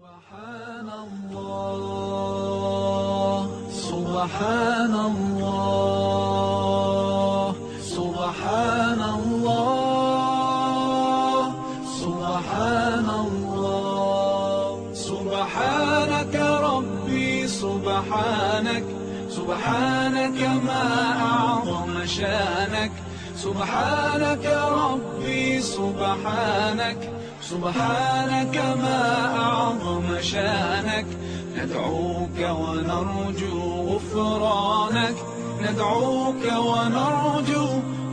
سبحان الله سبحان الله سبحان الله سبحان الله سبحانك ربي سبحانك سبحانك ما أعظم شأنك. سبحانك ربي سبحانك. سبحانك ما أعظم شأنك. ندعوك ونرجو غفرانك. ندعوك ونرجو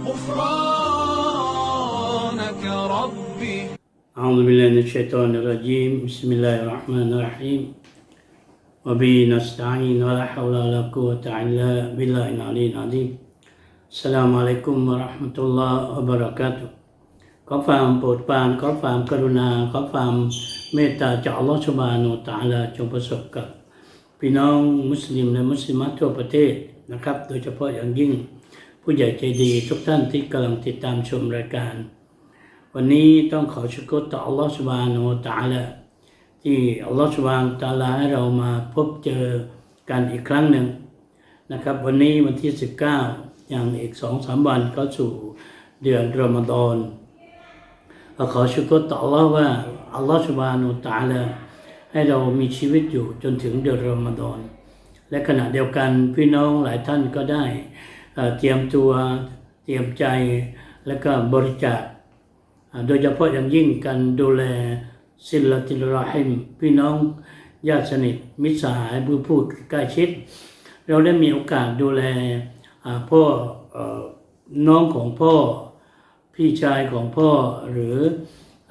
غفرانك ربي. أعوذ بالله من الشيطان الرجيم. بسم الله الرحمن الرحيم. وبه نستعين ولا حول ولا قوة إلا بالله العلي العظيم. السلام عليكم ورحمة الله وبركاته. ขอความโปรดปรานขอความกรุณาขอความเมตตาจากอัลลอฮฺชุบานุตะอาลาจงประสบกับ พี่น้องมุสลิมและมุสลิมทั่วประเทศนะครับ โดยเฉพาะอย่างยิ่งผู้ใหญ่ใจดีทุกท่านที่กำลังติดตามชมรายการ วันนี้ต้องขอชุกต่ออัลลอฮฺสุบานุตะอาลาที่อัลลอฮฺสุบานุตาลาให้เรามาพบเจอกันอีกครั้งหนึ่งนะครับ วันนี้วันที่ 19 อย่างอีกสองสามวันก็สู่เดือนรอมฎอน ก็ขอชุกรต่ออัลลอฮ์ว่าอัลลอฮฺสุบานุตะอาลาให้เรามีชีวิตอยู่จนถึงเดือนรอมฎอนและขณะเดียวกันพี่น้องหลายท่านก็ได้เตรียมตัวเตรียมใจและก็บริจาคโดยเฉพาะอย่างยิ่งการดูแลศิลติลราฮิมพี่น้องญาติสนิทมิตรสหายผู้พูดใกล้ชิด เราได้มีโอกาสดูแลพ่อเอ่อน้องของพ่อ พี่ชายของพ่อหรือ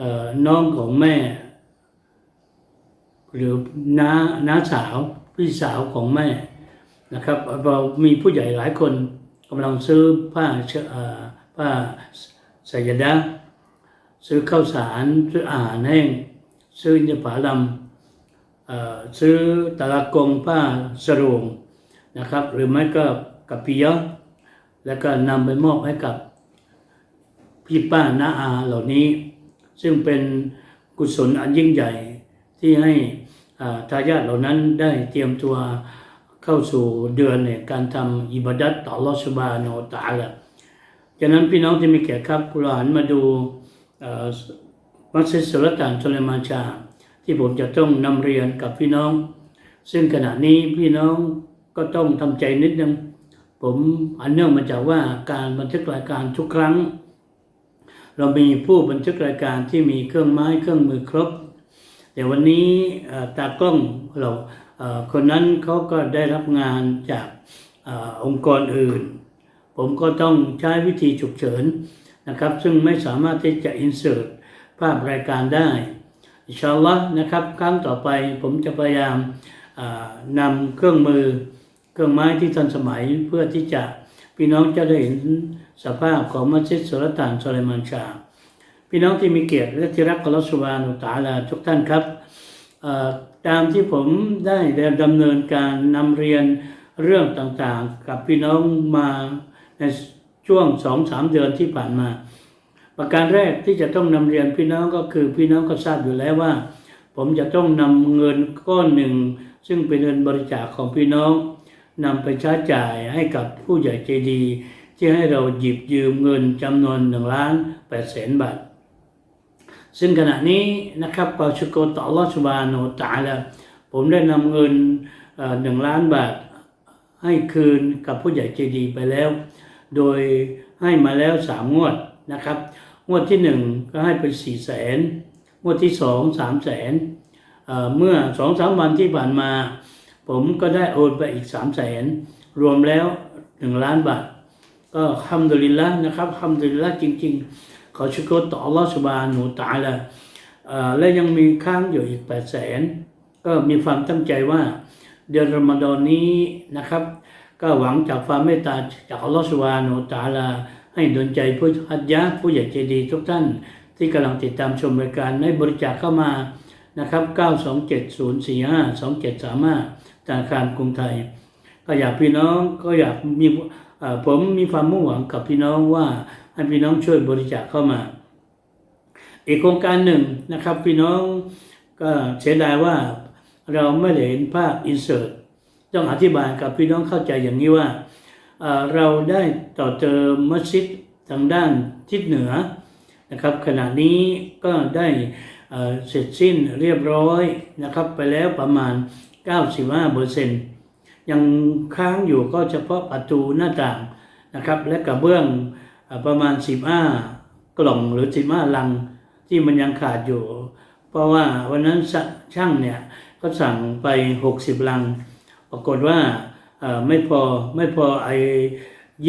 อน้องของแม่ หรือน้าน้าสาวพี่สาวของแม่นะครับเรามีผู้ใหญ่หลายคนกำลังซื้อผ้าเชเอ่อผ้าสายดาซื้อข้าวสารซื้ออาหารแห้งซื้ออินทผลัมซื้อตะลากงผ้าสรงนะครับ หรือไม่ก็กับปิยะแล้วก็นำไปมอบให้กับ พี่ป้าน้าอาเหล่านี้ ซึ่งเป็นกุศลอันยิ่งใหญ่ที่ให้ทายาทเหล่านั้นได้เตรียมตัวเข้าสู่เดือนในการทำอิบาดัตต่อลอสบฮานาละอาลาฉะนั้นพี่น้องที่มีเกียรติครับเราหันมาดูมัสยิดสุลต่านสุเลมานชา ที่ผมจะต้องนำเรียนกับพี่น้อง ซึ่งขณะนี้พี่น้องก็ต้องทำใจนิดนึง ผมอันเนื่องมาจากว่าการบันทึกรายการทุกครั้ง เรามีผู้บันทึกรายการที่มีเครื่องไม้เครื่องมือครบ แต่วันนี้ตากล้องเราคนนั้นเขาก็ได้รับงานจากอองค์กรอื่น ผมก็ต้องใช้วิธีฉุกเฉินนะครับ ซึ่งไม่สามารถที่จะ insert ภาพรายการได้อินชาอัลลอฮ์นะครับ ครั้งต่อไปผมจะพยายามนำเครื่องมือ เครื่องไม้ที่ทันสมัยเพื่อที่จะพี่น้องจะได้เห็น สภาพของมัสยิดสุลต่านสุลัยมานชา พี่น้องที่มีเกียรติและที่รักของอัลสุบานุตาลาทุกท่านครับตามที่ผมได้ดำเนินการนำเรียนเรื่องต่างๆ กับพี่น้องมาในช่วงสองสามเดือนที่ผ่านมา ประการแรกที่จะต้องนำเรียนพี่น้องก็คือพี่น้องก็ทราบอยู่แล้วว่า ผมจะต้องนำเงินก้อนหนึ่ง ซึ่งเป็นเงินบริจาคของพี่น้องนำไปใช้จ่ายให้กับผู้ใหญ่ใจดี ที่ให้เราหยิบยืมเงินจำนวนหนึ่งล้านแปดแสนบาท ซึ่งขณะนี้นะครับกอชุกต่ออัลอสุบานุตาลาผมได้นำเงินหนึ่งล้านบาทให้คืนกับผู้ใหญ่ใจดีไปแล้ว โดยให้มาแล้วสามงวดนะครับ งวดที่หนึ่งก็ให้ไปสี่แสนงวดที่สองสามแสนเมื่อสองสามวันที่ผ่านมา ผมก็ได้โอนไปอีกสามแสนรวมแล้วหนึ่งล้านบาท ก็ทำดุลิลละนะครับทำดุลิลละจริง ๆ ขอชุกรต่ออัลลอฮฺสุบานุตะอาลาเอ่อและยังมีค้างอยู่อีกแปดแสนก็มีความตั้งใจว่า เดือนรอมฎอนนี้นะครับ ก็หวังจากความเมตตาจากอัลลอฮฺสุบานุตาลาให้ดลใจผู้ฮัจญะผู้ใหญ่ใจดีทุกท่าน ที่กำลังติดตามชมรายการให้บริจาคเข้ามานะครับ 927-045-2735ธนาคารกรุงไทย ก็อยากพี่น้องก็อยากมี ผมมีความมุ่งหวังกับพี่น้องว่าให้พี่น้องช่วยบริจาคเข้ามา อีกโครงการหนึ่งนะครับพี่น้องก็เสียดายว่าเราไม่ได้เห็นภาพอินเสิร์ตต้องอธิบายกับพี่น้องเข้าใจอย่างนี้ว่าเราได้ต่อเติมมัสยิดทางด้านทิศเหนือนะครับ ขณะนี้ก็ได้เสร็จสิ้นเรียบร้อยนะครับ ไปแล้วประมาณ 95เปอร์เซ็นต์ ยังค้างอยู่ก็เฉพาะประตูหน้าต่างนะครับและกระเบื้องประมาณ 15 กล่องหรือ 15 ลังที่มันยังขาดอยู่ เพราะว่าวันนั้นช่างเนี่ยก็สั่งไป 60 ลัง ปรากฏว่าไม่พอไม่พอไอ้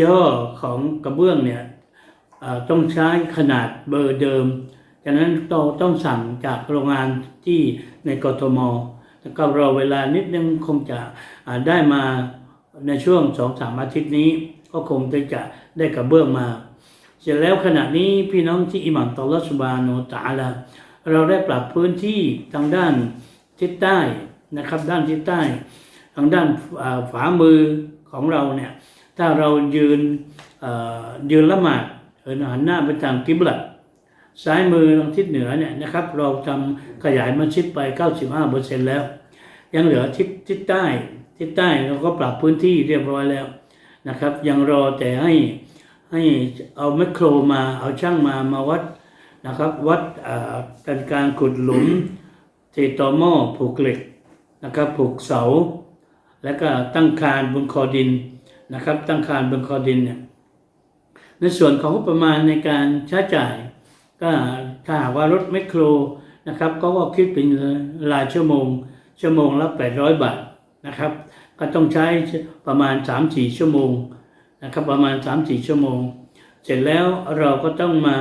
ย่อของกระเบื้องเนี่ยต้องใช้ขนาดเบอร์เดิม ฉะนั้นต้องต้องสั่งจากโรงงานที่ในกทม ก็รอเวลานิดนึงคงจะได้มาในช่วงสองสามอาทิตย์นี้ ก็คงจะได้กระเบื้องมา เสร็จแล้วขณะนี้พี่น้องที่อิหมัมตอลสุบาโนตาลาเราได้ปรับพื้นที่ทางด้านทิศใต้นะครับ ด้านทิศใต้ ทางด้านอ่าฝามือของเราเนี่ยถ้าเรายืนยืนละหมาดหันหน้าไปทางกิบลัต ซ้ายมือทางทิศเหนือเนี่ยนะครับ เราทำขยายมัสยิดไป 95%แล้ว ยังเหลือทิศทิศใต้ ทิศใต้เราก็ปรับพื้นที่เรียบร้อยแล้วนะครับ ยังรอแต่ให้ให้เอาแมคโครมาเอาช่างมามาวัดนะครับ วัดการการขุดหลุมเทตอหม้อผูกเหล็กนะครับผูกเสา แล้วก็ตั้งคานบนคอดินนะครับ ตั้งคานบนคอดินเนี่ยในส่วนของประมาณในการใช้จ่าย ก็ถ้าหากว่ารถแมคโครนะครับก็ก็คิดเป็นรายชั่วโมง ชั่วโมงละ800 บาทนะครับ ก็ต้องใช้ประมาณ 3-4 ชั่วโมงนะครับประมาณ 3-4 ชั่วโมง เสร็จแล้วเราก็ต้องมา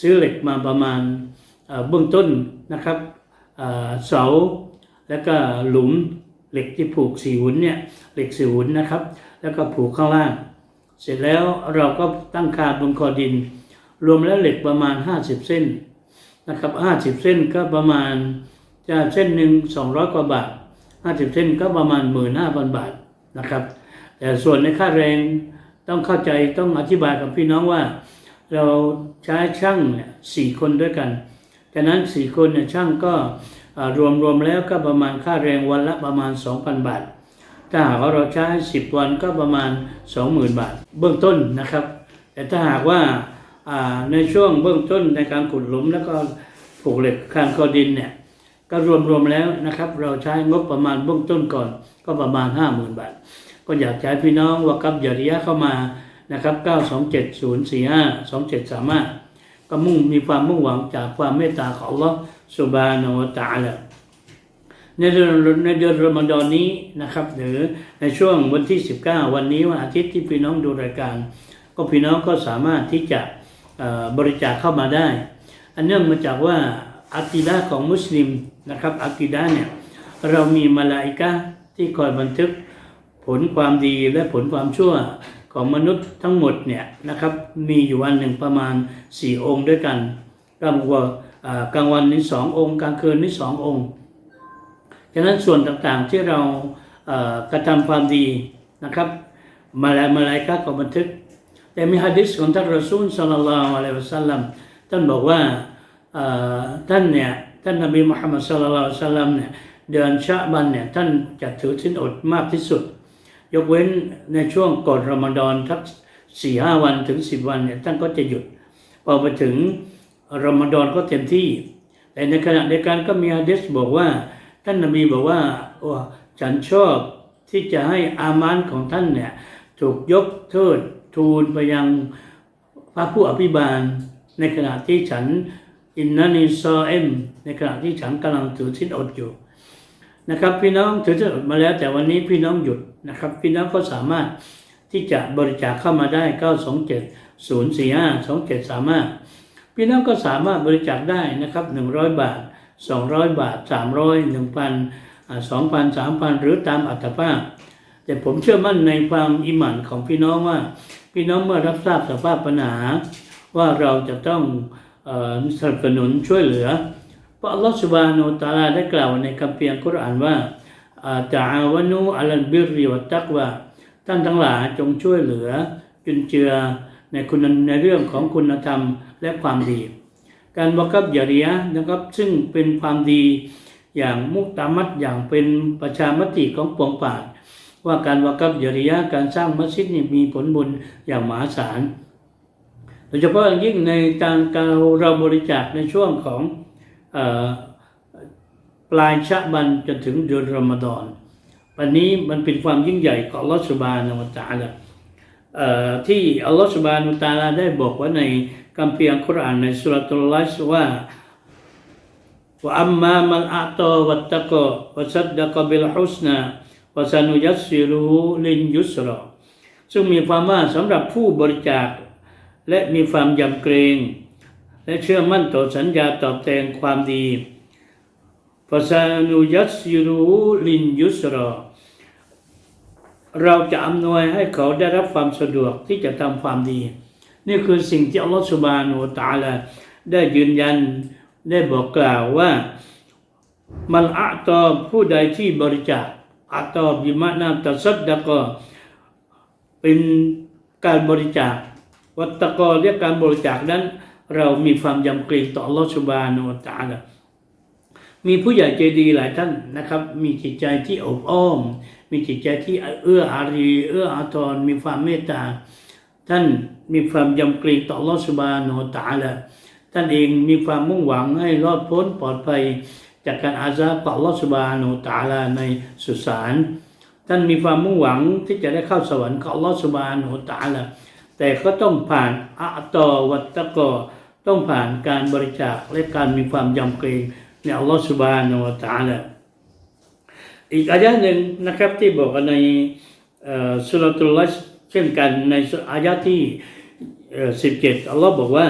ซื้อเหล็กมาประมาณเบื้องต้นนะครับเสาแล้วก็หลุมเหล็กที่ผูกสีหุ่นเนี่ยเหล็กสีหุ่นนะครับ แล้วก็ผูกข้างล่าง เสร็จแล้วเราก็ตั้งคานบนคอดิน รวมแล้วเหล็กประมาณ 50 เส้นนะครับ50 เส้นก็ประมาณจะเส้นหนึ่ง200 กว่าบาท 50 เส้นก็ประมาณ 15,000 บาทนะครับแต่ส่วนในค่าแรงต้องเข้าใจต้องอธิบายกับพี่น้องว่า เราใช้ช่างเนี่ยสี่คนด้วยกันจากนั้นสี่คนเนี่ยช่างก็รวมรวมแล้วก็ประมาณค่าแรงวันละประมาณ 2,000 บาท ถ้าหากว่าเราใช้ 10 วันก็ประมาณ 20,000 บาท เบื้องต้นนะครับ แต่ถ้าหากว่า ในช่วงเบื้องต้นในการขุดหลุมแล้วก็ผูกเหล็กคานคอดินเนี่ยก็รวมรวมๆแล้วนะครับ เราใช้งบประมาณเบื้องต้นก่อน ก็ประมาณ 50,000 บาท ก็อยากให้พี่น้องวากับยาริยะเข้ามานะครับ 927 045 2735 ก็มุ่งมีความมุ่งหวังจากความเมตตาของลอสุบานวะตะอาลาในเดือนในเดือนรอมฎอนนี้นะครับ หรือในช่วงวันที่ 19 วันนี้วันอาทิตย์ที่พี่น้องดูรายการ ก็พี่น้องก็สามารถที่จะ บริจาคเข้ามาได้ อันเนื่องมาจากว่าอักีดะห์ของมุสลิมนะครับอักีดะห์เนี่ยเรามีมาลาอิกะที่คอยบันทึกผลความดีและผลความชั่วของมนุษย์ทั้งหมดเนี่ยนะครับมีอยู่วันหนึ่งประมาณ 4 องค์ด้วยกันกลางวันอ่ากลางวันนี้สององค์ กลางคืนนี้สององค์ฉะนั้นส่วนต่างๆที่เรากระทำความดีนะครับมาลายมาลายกาก็บันทึก แต่มีฮะดิษของท่านรอซูลสัลลัลลอฮุอะลัยฮิวะสัลลัมท่านบอกว่าท่านเนี่ยท่านนบีมุฮัมมัดสัลลัลลอฮุอะลัยฮิวะสัลลัมเนี่ยเดือนชะบันเนี่ยท่านจะถือทิ้นอดมากที่สุด ยกเว้นในช่วงก่อนรอมฎอนทักสี่ห้าวันถึงสิบวันเนี่ยท่านก็จะหยุดพอไปถึงรอมฎอนก็เต็มที่ แต่ในขณะเดียวกันก็มีฮะดิษบอกว่า ท่านนบีบอกว่าโอ้ฉันชอบที่จะให้อามานของท่านเนี่ยถูกยกโทษ ทูลไปยังพระผู้อภิบาล ในขณะที่ฉันอินนานิซอเอ็มในขณะที่ฉันกำลังถือทิ้นอดอยู่นะครับพี่น้องถือทิ้นอดมาแล้ว แต่วันนี้พี่น้องหยุดนะครับ พี่น้องก็สามารถที่จะบริจาคเข้ามาได้ 927 045 27สามารถพี่น้องก็สามารถบริจาคได้นะครับ 100 บาท 200 บาท 300 1,000 2,000 3,000 หรือตามอัตภาพ แต่ผมเชื่อมั่นในความอิหมันของพี่น้องว่า พี่น้องเมื่อรับทราบสภาพปัญหา ว่าเราจะต้องออสนับสนุนช่วยเหลือ เพราะอัลลอฮฺสุบาโนตาลาได้กล่าวในคัมภีร์อัลกุรอานว่าตะอาวานูอัลบิริวัตตักว่าท่านทั้งหลายจงช่วยเหลือจุนเจือในคุณในเรื่องของคุณธรรมและความดี การวากับยาริยะนะครับซึ่งเป็นความดีอย่างมุกตามัดอย่างเป็นประชามติของปวงป่า ว่าการวากับยริยะการสร้างมัสยิดนี่มีผลบุญอย่างมหาศาลโดยเฉพาะอย่างยิ่งในการการเราบริจาคในช่วงของอปลายชะบันจนถึงเดือนรอมฎอนวันนี้มันเป็นความยิ่งใหญ่ของลอสบานะวตะอาลาเอ่อที่อัลลอฮฺสุบานะวะตาลาได้บอกว่าในคัมภีร์อัลกุรอานในสุรตุลลัสว่าว่าอัมมามันอัตอวัตตะกวัสัดดะกบิลฮุสนา วะซานุยัสิรูลินยุสรอซึ่งมีความว่าสำหรับผู้บริจาค และมีความยำเกรง และเชื่อมั่นต่อสัญญาตอบแทนความดีฟาซานุยัสิรูลินยุสรอเราจะอำนวยให้เขาได้รับความสะดวกที่จะทำความดี นี่คือสิ่งที่อัลลอฮฺสุบานูตาลาได้ยืนยันได้บอกกล่าวว่า มันอะตอผู้ใดที่บริจาค อะตอบิมะนาตัสัดดะกอเป็นการบริจาค วัตตะกอเรียกการบริจาคนั้น เรามีความยำเกรงต่ออัลอสุบานุตาลามีผู้ใหญ่ใจดีหลายท่านนะครับ มีจิตใจที่อบอ้อม มีจิตใจที่เอื้ออารี เอื้ออาทร มีความเมตตา ท่านมีความยำเกรงต่ออัลอสุบานุตาลาท่านเองมีความมุ่งหวังให้รอดพ้นปลอดภัย จากการอาซาบอัลลอฮฺสุบานูตาลาในสุสานท่านมีความมุ่งหวังที่จะได้เข้าสวรรค์ของอัลลอฮฺสุบานูตาลาแต่ก็ต้องผ่านอัตอวัตตกอต้องผ่านการบริจาคและการมีความยำเกรงในอัลลอฮฺสุบานูตาลาอีกอายะหนึ่งนะครับที่บอกในสุลตุลลัสเช่นกันในอายะที่ 17 อัลลอฮ์บอกว่า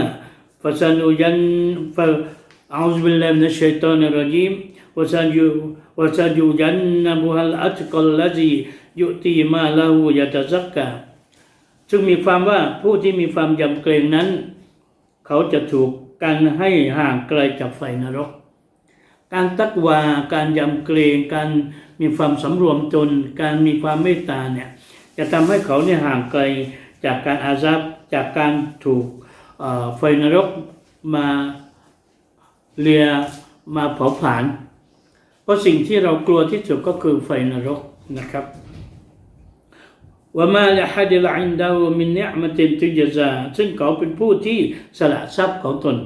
ฟาซานูยันฟา Auzubillahiminasyaitonirrajim Wasajujannabuhal atqal lazi yu'ti ma lahu yatazakka ซึ่งมีความว่าผู้ที่มีความยำเกรงนั้น เขาจะถูกกันให้ห่างไกลจากไฟนรก การตักวา การยำเกรง การมีความสำรวมจนการมีความเมตตาเนี่ยจะทำให้เขาเนี่ยห่างไกลจากการอาซับจากการถูกไฟนรกมา เลียมาเผาผลาญเพราะสิ่งที่เรากลัวที่สุดก็คือไฟนรกนะครับว่ามาละฮัดิลอินดาวมินเนมตินตุจซาซึ่งเขาเป็นผู้ที่สละทรัพย์ของตน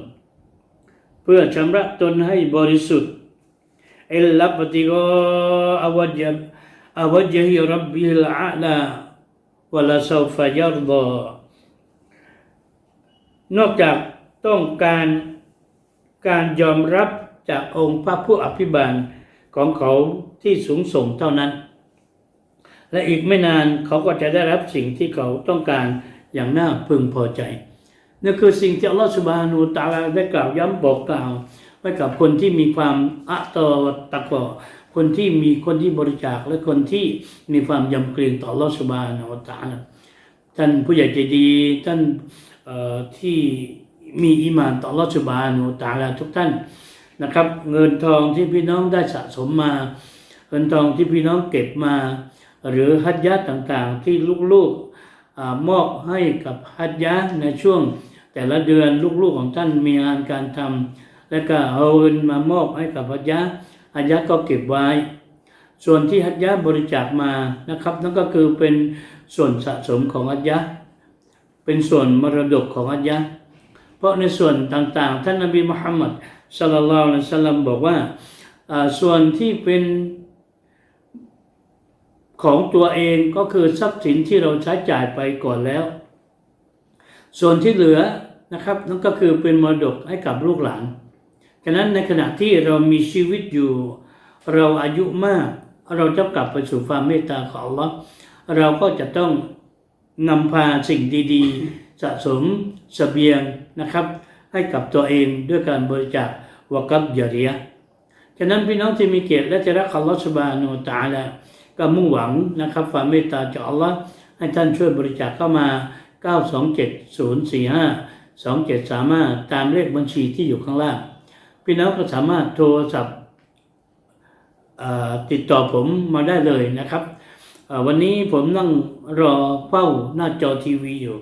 เพื่อชำระตนให้บริสุทธิ์อิลลับติโกอวัจอวัจฮิรับบิลอาลาวะลาซาฟยัรดานอกจากต้องการ การยอมรับจากองค์พระผู้อภิบาลของเขาที่สูงส่งเท่านั้น และอีกไม่นานเขาก็จะได้รับสิ่งที่เขาต้องการอย่างน่าพึงพอใจนั่นคือสิ่งที่อัลลอฮฺสุบานูตาลาได้กล่าวย้ำบอกกล่าวไว้กับคนที่มีความอะตอตะกอคนที่มีคนที่บริจาคและคนที่มีความยำเกรงต่ออัลลอฮฺสุบานูตาลาท่านผู้ใหญ่ใจดีท่านที่ มีอิมานต่อรัชบานุตาลาทุกท่านนะครับ เงินทองที่พี่น้องได้สะสมมา เงินทองที่พี่น้องเก็บมา หรือฮัจญาต่างๆ ที่ลูกๆมอบให้กับฮัจญาในช่วง แต่ละเดือนลูกๆของท่านมีงานการทำและก็เอาเงินมามอบให้กับฮัจญาฮัจญาก็เก็บไว้ ส่วนที่ฮัจญาบริจาคมานะครับนั่นก็คือเป็นส่วนสะสมของฮัจญาเป็นส่วนมรดกของอัจยะ ราะในส่วนต่างๆ ท่านนบีมุฮัมมัดสลลัลลอฮุอะลัยฮิสลามบอกว่าส่วนที่เป็นของตัวเองก็คือทรัพย์สินที่เราใช้จ่ายไปก่อนแล้ว ส่วนที่เหลือนะครับนั่นก็คือเป็นมรดกให้กับลูกหลานฉะนั้นในขณะที่เรามีชีวิตอยู่ เราอายุมาก เราจะกลับไปสู่ความเมตตาของ Allah เราก็จะต้องนำพาสิ่งดี ๆ สะสมสเสบียง นะครับ ให้กับตัวเองด้วยการบริจาควกับยาริยะฉะนั้นพี่น้องที่มีเกียรติและจะรักอัลลอฮฺสุบานุตาละก็มุ่งหวังนะครับความเมตตาจากอัลลอฮ์ให้ท่านช่วยบริจาคเข้ามา 927-045 2735 ตามเลขบัญชีที่อยู่ข้างล่าง พี่น้องก็สามารถโทรศัพท์ติดต่อผมมาได้เลยนะครับ วันนี้ผมนั่งรอเฝ้าหน้าจอทีวีอยู่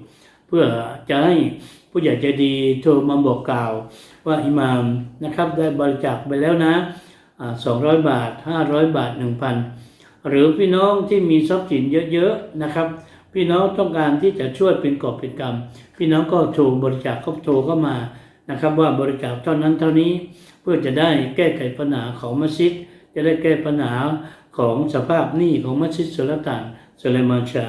เพื่อจะให้ ผู้ใหญ่ใจดีโทรมาบอกกล่าว ว่าอิหมามนะครับได้บริจาคไปแล้วนะสองร้อยบาทห้าร้อยบาทหนึ่งพันหรือพี่น้องที่มีทรัพย์สินเยอะๆนะครับ พี่น้องต้องการที่จะช่วยเป็นกอบเป็นกำพี่น้องก็โทรบริจาคเขาโทรเข้ามานะครับ ว่าบริจาคเท่านั้นเท่านี้เพื่อจะได้แก้ไขปัญหาของมัสยิดจะได้แก้ปัญหาของสภาพหนี้ของมัสยิดสุลต่านสุเลมานชา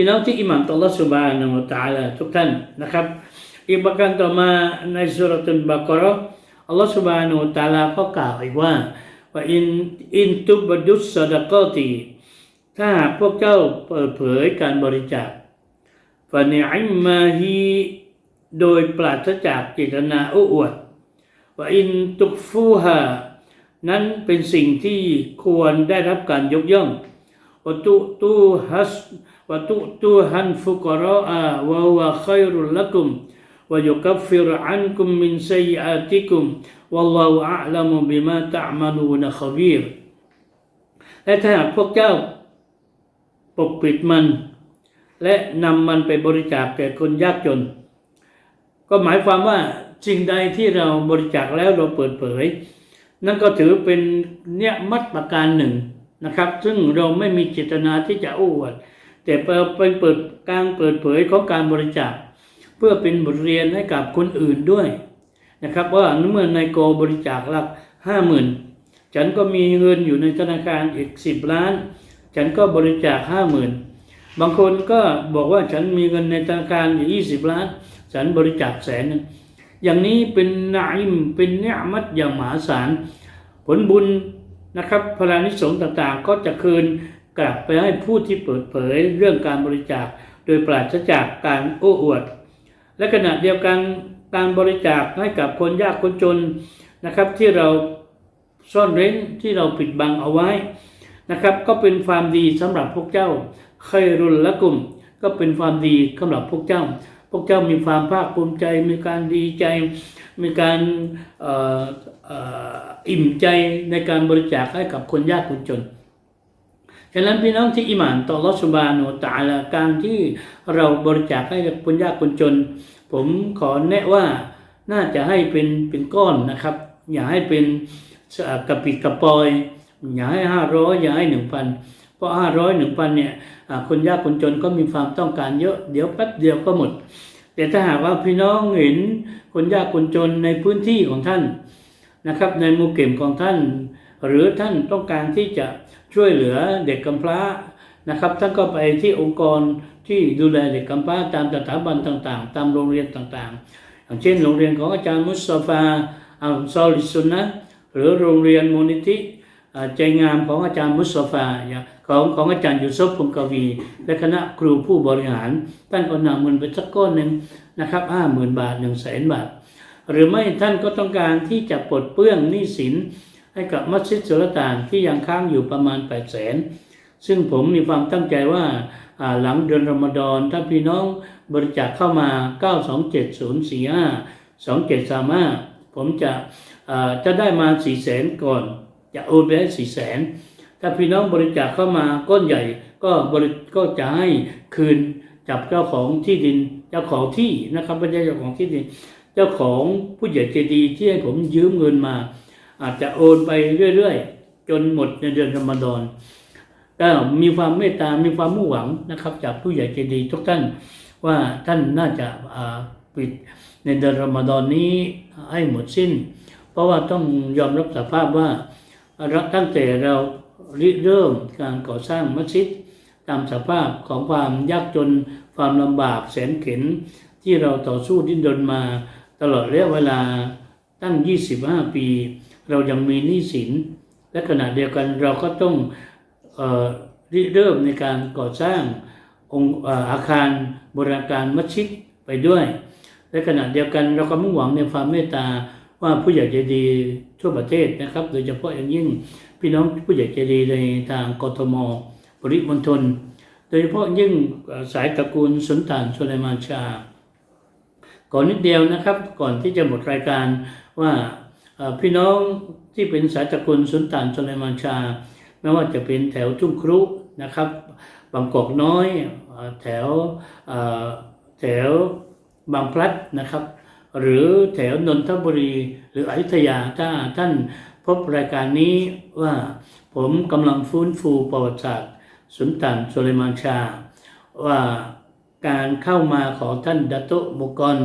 พี่น้องที่อิหมัมต่อละสุบานะฮุตะลาทุกท่านนะครับ อีกประการต่อมาในสุรตุนบากรออัลลอฮฺสุบานะฮุตะอาลาก็กล่าวอีกว่าว่าอินอินตุบดุสซะดะกอตีถ้าหากพวกเจ้าเปิดเผยการบริจาคฟานิอิมมาฮีโดยปราศจากเจตนาโอ้อวดว่าอินตุกฟูฮานั้นเป็นสิ่งที่ควรได้รับการยกย่องวตุตูฮัส วตุตูฮันฟุกรออาวะวะขัยรุลละกุมวยุกัฟฟิรอันกุมมินซัยอาติกุมวัลลอฮุอัลลัมุบิมาตะมานูนขบีรและถ้าหากพวกเจ้าปกปิดมัน และนำมันไปบริจาคแก่คนยากจน ก็หมายความว่าสิ่งใดที่เราบริจาคแล้วเราเปิดเผย นั่นก็ถือเป็นเนี่ยมัดประการหนึ่งนะครับ ซึ่งเราไม่มีเจตนาที่จะอ้อวด แต่เป็นเปิดการเปิดเผยของการบริจาค เพื่อเป็นบทเรียนให้กับคนอื่นด้วยนะครับว่าเมื่อนายโกบริจาคหลักห้าหมื่นฉันก็มีเงินอยู่ในธนาคารอีกสิบล้าน ฉันก็บริจาคห้าหมื่นบางคนก็บอกว่าฉันมีเงินในธนาคารอยู่ยี่สิบล้าน ฉันบริจาคแสนนึงอย่างนี้เป็นนาอิมเป็นเนื้มัดอย่างมหาศาล ผลบุญนะครับพลานิสงต่างๆ ก็จะคืน กลับไปให้ผู้ที่เปิดเผยเรื่องการบริจาค โดยปราศจากการโอ้อวด และขณะเดียวกันการบริจาคให้กับคนยากคนจนนะครับที่เราซ่อนเร้นที่เราปิดบังเอาไว้นะครับ ก็เป็นความดีสำหรับพวกเจ้าเคยรุนละกลุ่ม ก็เป็นความดีสำหรับพวกเจ้า พวกเจ้ามีความภาคภูมิใจ มีการดีใจ มีการออออิ่มใจในการบริจาคให้กับคนยากคนจน ฉะนั้นพี่น้องที่อิหมานต่อลอสุบานุตาลาการที่เราบริจาคให้กับคนยากคนจน ผมขอแนะว่าน่าจะให้เป็นเป็นก้อนนะครับ อย่าให้เป็นกระปิดกระปอย อย่าให้ห้าร้อยอย่าให้หนึ่งพันเพราะห้าร้อยหนึ่งพันเนี่ยคนยากคนจนก็มีความต้องการเยอะเดี๋ยวแป๊บเดียวก็หมด แต่ถ้าหากว่าพี่น้องเห็นคนยากคนจนในพื้นที่ของท่านนะครับ ในหมู่เก็มของท่าน หรือท่านต้องการที่จะช่วยเหลือเด็กกำพร้านะครับ ท่านก็ไปที่องค์กรที่ดูแลเด็กกำพร้าตามสถาบันต่างๆ ตามโรงเรียนต่างๆ อย่างเช่น โรงเรียนของอาจารย์มุสตาฟาอัลซอลิสุนนะหรือโรงเรียนมูลนิธิอ่าใจงามของอาจารย์มุสตาฟาของของอาจารย์ยูซุฟพงกวี และคณะครูผู้บริหารท่านก็นำเงินไปสักก้อนหนึ่งนะครับห้าหมื่นบาทหนึ่งแสนบาท หรือไม่ท่านก็ต้องการที่จะปลดเปลื้องหนี้สิน ให้กับมัสยิดสุลต่านที่ยังค้างอยู่ประมาณ8 0 0แสนซึ่งผมมีความตั้งใจว่าหลังเดือนรอมฎอนถ้าพี่น้องบริจาคเข้ามา 927045 2735 ผมจะจะได้มา 4 0 0แสนก่อน จะโอนไปให้ 4 0 0แสนถ้าพี่น้องบริจาคเข้ามาก้อนใหญ่ก็บริก็จะให้คืนจับเจ้าของที่ดินเจ้าของที่นะครับไม่ใช่เจ้าของที่ดิน เจ้าของผู้ใหญ่ใจดีที่ให้ผมยืมเงินมา อาจจะโอนไปเรื่อยๆ จนหมดในเดือนรอมฎอนก็มีความเมตตา มีความมุ่งหวังนะครับ จากผู้ใหญ่ใจดีทุกท่านว่าท่านน่าจะาปิดในเดือนรอมฎอนนี้ให้หมดสิ้น เพราะว่าต้องยอมรับสภาพว่าตั้งแต่เราริเริ่มการก่อสร้างมัสยิดตามสภาพของความยากจนความลำบากแสนเข็ญที่เราต่อสู้ดิ้นรนมาตลอดระยะเวลาตั้ง 25 ปี เรายังมีหนี้สิน และขณะเดียวกันเราก็ต้องริเริ่มในการก่อสร้างองค์อาคารบริการมัสยิดไปด้วย และขณะเดียวกันเราก็มุ่งหวังในความเมตตาว่าผู้ใหญ่ใจดีทั่วประเทศนะครับ โดยเฉพาะอย่างยิ่งพี่น้องผู้ใหญ่ใจดีในทางกทมปริมณฑลโดยเฉพาะยิ่งสายตระกูลสุนทานสุไลมานชา ก่อนนิดเดียวนะครับ ก่อนที่จะหมดรายการว่า พี่น้องที่เป็นสายตระกูลสุนทานสุไลมานชา ไม่ว่าจะเป็นแถวทุ่งครุนะครับบางกอกน้อยแถวแถวบางพลัดนะครับ หรือแถวนนทบุรีหรืออยุธยาถ้าท่านพบรายการนี้ว่าผมกำลังฟื้นฟูประวัติศาสตร์สุนตันสุเลมานชา ว่าการเข้ามาของท่านดัตโตมุกรน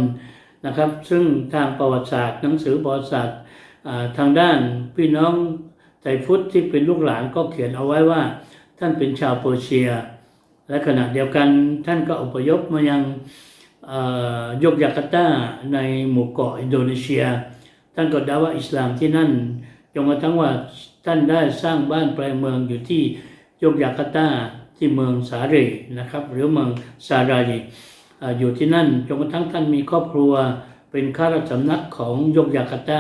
นะครับ ซึ่งทางประวัติศาสตร์หนังสือประวัติศาสตร์ ทางด้านพี่น้องไทพุทธที่เป็นลูกหลานก็เขียนเอาไว้ว่า ท่านเป็นชาวเปรเซีย และขณะเดียวกันท่านก็อพยพมายังยกยาการ์ตาในหมู่เกาะอินโดนีเซีย ท่านก็ดาว่าอิสลามที่นั่นจนกระทั่งว่าท่านได้สร้างบ้านปลงเมืองอยู่ที่ยกยาการ์ตาที่เมืองสาเรนะครับ หรือเมืองซารายีอ่าอยู่ที่นั่นจนกระทั่งท่านมีครอบครัวเป็นข้าราชสำนักของยกยาการ์ตา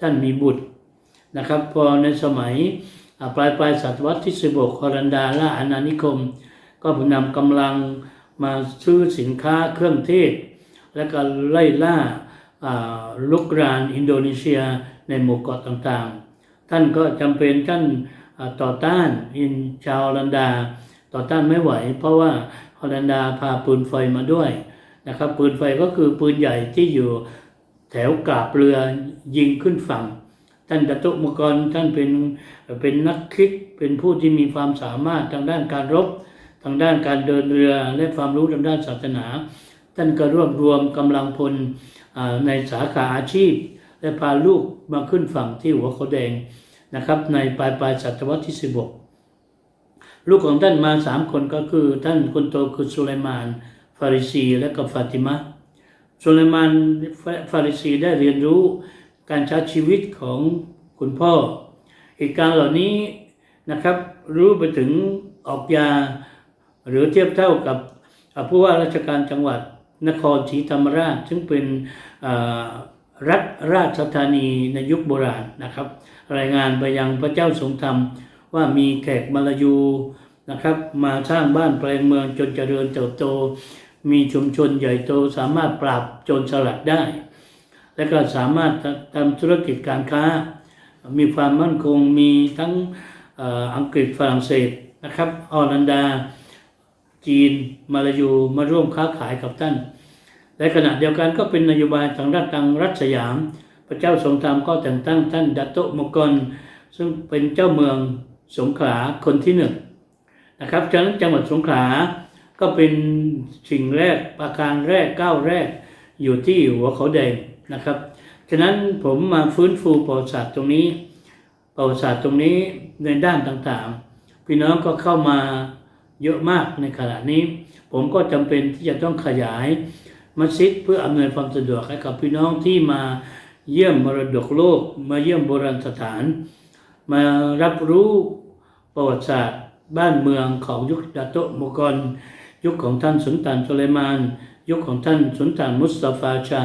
ท่านมีบุตรนะครับ พอในสมัยปลายปลายศตวรรษที่16ฮอลันดาแล่าอาณานิคม ก็ผู้นำกำลังมาซื้อสินค้าเครื่องเทศ และก็ไล่ล่าลุกรานอินโดนีเซียในหมู่เกาะต่างๆ ท่านก็จำเป็นท่านต่อต้านอินชาวฮอลันดา ต่อต้านไม่ไหว เพราะว่าฮอลันดาพาปืนไฟมาด้วยนะครับปืนไฟก็คือปืนใหญ่ที่อยู่ แถวกาบเรือยิงขึ้นฝั่ง ท่านดัตตุมกรท่านเป็นเป็นนักคิดเป็นผู้ที่มีความสามารถทางด้านการรบ ทางด้านการเดินเรือและความรู้ทางด้านศาสนา ท่านก็รวบรวมกำลังพลในสาขาอาชีพ และพาลูกมาขึ้นฝั่งที่หัวเขาแดงนะครับ ในปลายปลายศตวรรษที่ 16 ลูกของท่านมาสามคนก็คือท่านคนโตคือสุไลมาน ฟาริซีและก็ฟาติมะ สุไลมานฟาริซีได้เรียนรู้การใช้ชีวิตของคุณพ่อเหตุการณ์เหล่านี้นะครับ รู้ไปถึงออกยา หรือเทียบเท่ากับผู้ว่าราชการจังหวัดนครศรีธรรมราช ซึ่งเป็นรัฐราชธานีในยุคโบราณนะครับ รายงานไปยังพระเจ้าทรงธรรมว่ามีแขกมาลายูนะครับ มาสร้างบ้านแปลงเมืองจนเจริญเติบโต มีชุมชนใหญ่โตสามารถปราบโจรสลัดได้ และก็สามารถทำธุรกิจการค้า มีความมั่นคงมีทั้งอังกฤษฝรั่งเศสนะครับออลันดา จีน มาลายูมาร่วมค้าขายกับท่าน และขณะเดียวกันก็เป็นนโยบายทางด้านทางรัฐสยาม พระเจ้าทรงธรรมก็แต่งตั้งท่านดัตโตมกรซึ่งเป็นเจ้าเมืองสงขลาคนที่หนึ่งนะครับฉะนั้นจังหวัดสงขลา ก็เป็นสิ่งแรกประการแรกก้าวแรก อยู่ที่หัวเขาแดงนะครับ ฉะนั้นผมมาฟื้นฟูประวัติศาสตร์ตรงนี้ ประวัติศาสตร์ตรงนี้ในด้านต่างๆ พี่น้องก็เข้ามาเยอะมากในขณะนี้ ผมก็จำเป็นที่จะต้องขยายมัสยิดเพื่ออำนวยความสะดวกให้กับพี่น้องที่มาเยี่ยมมรดกโลก มาเยี่ยมโบราณสถาน มารับรู้ประวัติศาสตร์บ้านเมืองของยุคดาโตะโมกร ยุคของท่านสุนทานสุเลมาน ยุคของท่านสุนทานมุสตาฟาชา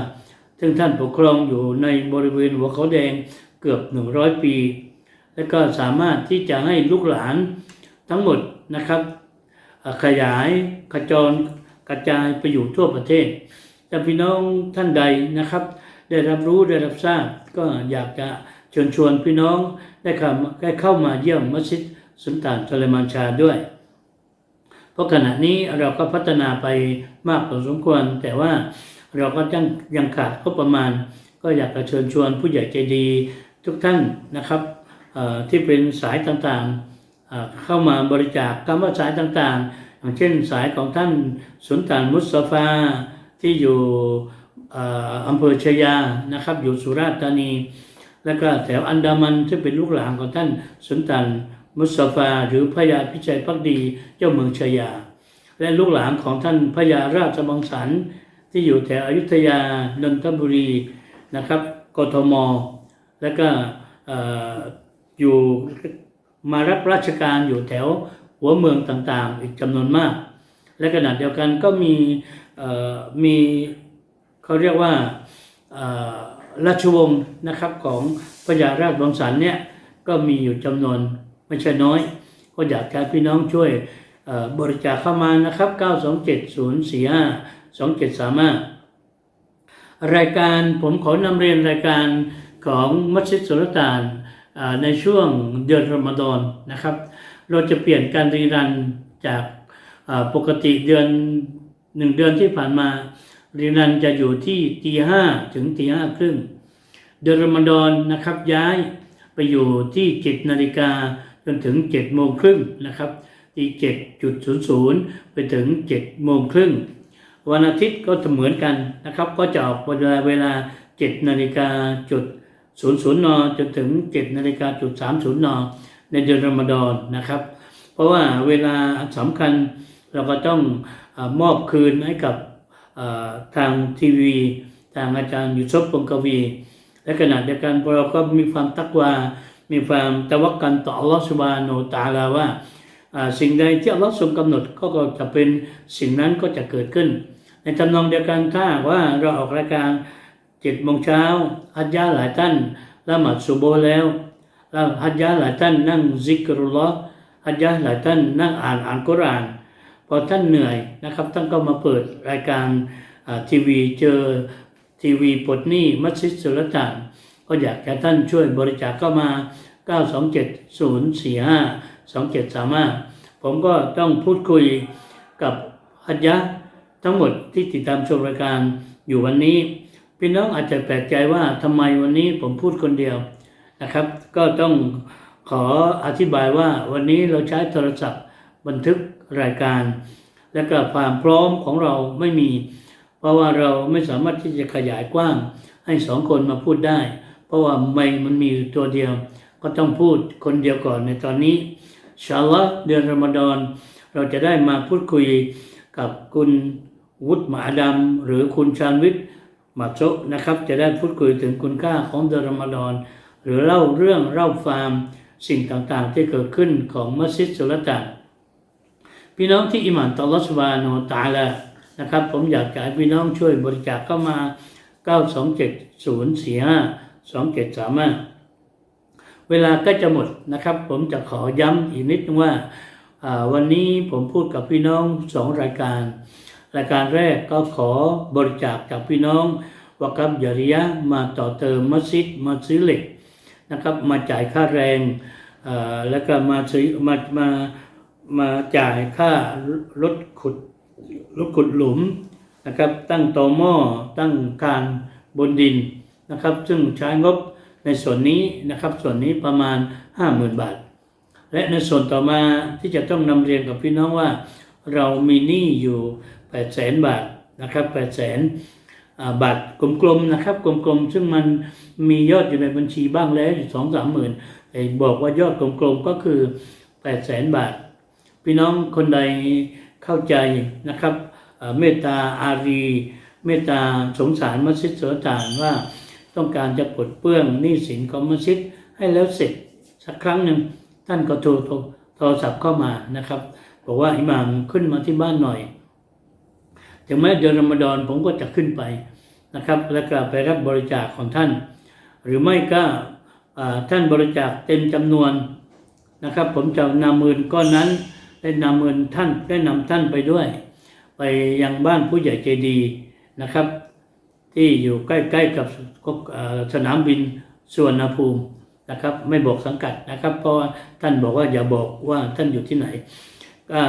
ซึ่งท่านปกครองอยู่ในบริเวณหัวเขาแดงเกือบ 100 ปี และก็สามารถที่จะให้ลูกหลานทั้งหมดนะครับ ขยายกระจรกระจายไปอยู่ทั่วประเทศแต่พี่น้องท่านใดนะครับ ได้รับรู้ได้รับทราบก็อยากจะเชิญชวนพี่น้องได้เข้ามาเยี่ยมมัสยิดสุลต่านสุเลมานชาด้วย เพราะขณะนี้เราก็พัฒนาไปมากพอสมควร แต่ว่าเราก็ยังยังขาดก็ประมาณ ก็อยากจะเชิญชวนผู้ใหญ่ใจดีทุกท่านนะครับที่เป็นสายต่างๆเข้ามาบริจาคคำว่าสายต่างๆ อย่างเช่นสายของท่านสุนทานมุสตาฟาที่อยู่อำเภอชยานะครับอยู่สุราษฎร์ธานี แล้วก็แถวอันดามันซึ่เป็นลูกหลานของท่านสุนทาน มุสตาฟาหรือพระยาพิชัยพักดีเจ้าเมืองชายา และลูกหลานของท่านพระยาราชบังสันที่อยู่แถวอยุธยานนทบุรีนะครับกทม แล้วก็เอ่อยู่มารับราชการอยู่แถวหัวเมืองต่างๆ อีกจำนวนมาก และขณะเดียวกันก็มีมีเขาเรียกว่าราชวงศ์นะครับของพระยาราชบังสันเนี่ยก็มีอยู่จำนวน ไม่ใช่น้อย ก็อยากให้พี่น้องช่วยบริจาคเข้ามานะครับ 927 045 2735 รายการผมขอนำเรียนรายการของมัสยิดสุลต่านในช่วงเดือนรอมฎอนนะครับ เราจะเปลี่ยนการรีรันจากปกติเดือนหนึ่งเดือนที่ผ่านมารีรันจะอยู่ที่ตีห้าถึงตีห้าครึ่งเดือนรอมฎอนนะครับย้ายไปอยู่ที่7นาฬิกา จนถึง7โมงครึ่งนะครับที่7.00 ไปถึง7โมงครึ่งวันอาทิตย์ก็เหมือนกันนะครับ ก็จะออกเวลาเวลา7นาฬิกาจุด00นจนถึง7นาฬิกาจุด30นในเดือนรอมฎอนนะครับ เพราะว่าเวลาสำคัญเราก็ต้องอมอบคืนให้กับทางทีวี ทางอาจารย์ยุทธพงกวี และขณะเดียวกันเราก็มีความตักวา มีความตะวักกันต่ออัลลอฮฺสุบาโนตาลาว่าสิ่งใดที่อัลลอฮฺทรงกำหนดก็จะเป็นสิ่งนั้นก็จะเกิดขึ้น ในทำนองเดียวกันถ้าว่าเราออกรายการเจ็ดโมงเช้าฮัจญาหลายท่านละหมาดซุโบแล้วแล้วฮัจญาหลายท่านนั่งซิกรุลลอฮ์ฮัจญาหลายท่านนั่งอ่านอ่านกุรอานพอท่านเหนื่อยนะครับท่านก็มาเปิดรายการทีวีเจอทีวีปลดหนี้มัสยิดสุลต่าน ก็อยากให้ท่านช่วยบริจาคเข้ามา 927 045 2735 ผมก็ต้องพูดคุยกับฮัจยะทั้งหมดที่ติดตามชมรายการอยู่วันนี้ พี่น้องอาจจะแปลกใจว่าทำไมวันนี้ผมพูดคนเดียวนะครับ ก็ต้องขออธิบายว่าวันนี้เราใช้โทรศัพท์บันทึกรายการ และก็ความพร้อมของเราไม่มี เพราะว่าเราไม่สามารถที่จะขยายกว้างให้สองคนมาพูดได้ ราะว่าไม่มันมีอยู่ตัวเดียว ก็ต้องพูดคนเดียวก่อนในตอนนี้ชาลลอฮ์เดือนรอมฎอนเราจะได้มาพูดคุยกับคุณวุฒิหมาดำหรือคุณชานวิทย์มาโซนะครับ จะได้พูดคุยถึงคุณค่าของเดือนรอมฎอนหรือเล่าเรื่องเล่าฟาร์มสิ่งต่างๆ ที่เกิดขึ้นของมัสยิดสุลต่านพี่น้องที่อิหมานตอรัสบาโนตาละนะครับ ผมอยากจะให้พี่น้องช่วยบริจาคเข้ามา 927 045 2735 เวลาก็จะหมดนะครับ ผมจะขอย้ำอีกนิดนึงว่าวันนี้ผมพูดกับพี่น้องสองรายการ รายการแรกก็ขอบริจาคจากพี่น้องวากับยาริยะมาต่อเติมมัสยิดมาซื้อเหล็กนะครับมาจ่ายค่าแรงแล้วก็มาซื้อมามามาจ่ายค่ารถขุดรถขุดหลุมนะครับตั้งตอหม้อตั้งการบนดิน นะครับ ซึ่งใช้งบในส่วนนี้นะครับ ส่วนนี้ประมาณ 50,000 บาท และในส่วนต่อมาที่จะต้องนำเรียนกับพี่น้องว่า เรามีหนี้อยู่ 8 0 0แสนบาทนะครับ8 0 0แสนบาทกลมๆนะครับกลมๆ ซึ่งมันมียอดอยู่ในบัญชีบ้างแล้วอยู่สองสามหมื่นบอกว่ายอดกลมๆก็คือ8 0 0แสนบาท พี่น้องคนใดเข้าใจนะครับเมตตาอารี เมตตาสงสารมัสยิดเสือตานว่า ต้องการจะปลดเปลื้องหนี้สินของมัสยิดให้แล้วเสร็จสักครั้งหนึ่งท่านก็โทรโทรโทรศัพท์เข้ามานะครับ บอกว่าอิหม่ามขึ้นมาที่บ้านหน่อยถึงแม้เดือนรอมฎอนผมก็จะขึ้นไปนะครับ แล้วก็ไปรับบริจาคของท่าน หรือไม่ก็ท่านบริจาคเต็มจำนวนนะครับ ผมจะนำเงินก้อนนั้นได้นำเงินท่านได้นำท่านไปด้วย ไปยังบ้านผู้ใหญ่ใจดีนะครับ ที่อยู่ใกล้ๆกับสนามบินสุวรรณภูมินะครับ ไม่บอกสังกัดนะครับ เพราะว่าท่านบอกว่าอย่าบอกว่าท่านอยู่ที่ไหนก็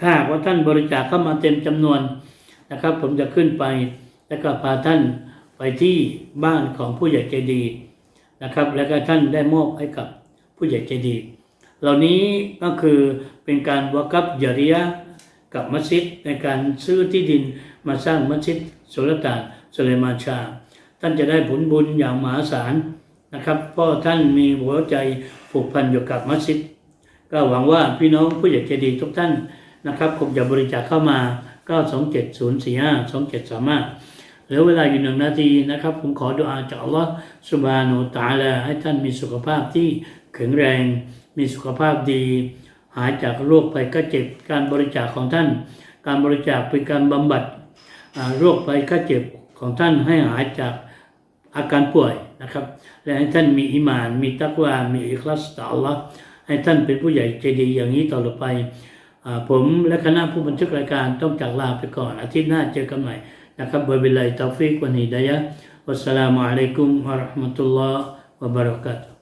ถ้าว่าท่านบริจาคเข้ามาเต็มจำนวนนะครับ ผมจะขึ้นไปแล้วก็พาท่านไปที่บ้านของผู้ใหญ่ใจดีนะครับ แล้วก็ท่านได้มอบให้กับผู้ใหญ่ใจดี เหล่านี้ก็คือเป็นการวากับยาริยะกับมัสยิดในการซื้อที่ดินมาสร้างมัสยิดสุลต่าน สุเลมานชา ท่านจะได้ผลบุญอย่างมหาศาลนะครับเพราะท่านมีหัวใจผูกพันอยู่กับมัสยิด ก็หวังว่าพี่น้องผู้ใหญ่ใจดีทุกท่านนะครับคงจะบริจาคเข้ามา927 045 2735เหลือเวลาอยู่หนึ่งนาทีนะครับ ผมขอดุอาจากอัลลอฮ์สุบานุตาลาให้ท่านมีสุขภาพที่แข็งแรง มีสุขภาพดี หายจากโรคภัยไข้เจ็บการบริจาคของท่าน การบริจาคเป็นการบำบัดโรคภัยไข้เจ็บ ของท่านให้หายจากอาการป่วยนะครับ และให้ท่านมีอิมาน มีตักวามีอิคลาสต่อ Allah ให้ท่านเป็นผู้ใหญ่ใจดีอย่างนี้ต่อไปอผมและคณะผู้บันทึกรายการต้องจากลาไปก่อน อาทิตย์หน้าเจอกันใหม่นะครับบบิลลาฮิตอฟิกวันฮิดายะฮ์วัสสลามุอะลัยกุมวะราะห์มะตุลลอฮ์วะบะเราะกาตุฮ์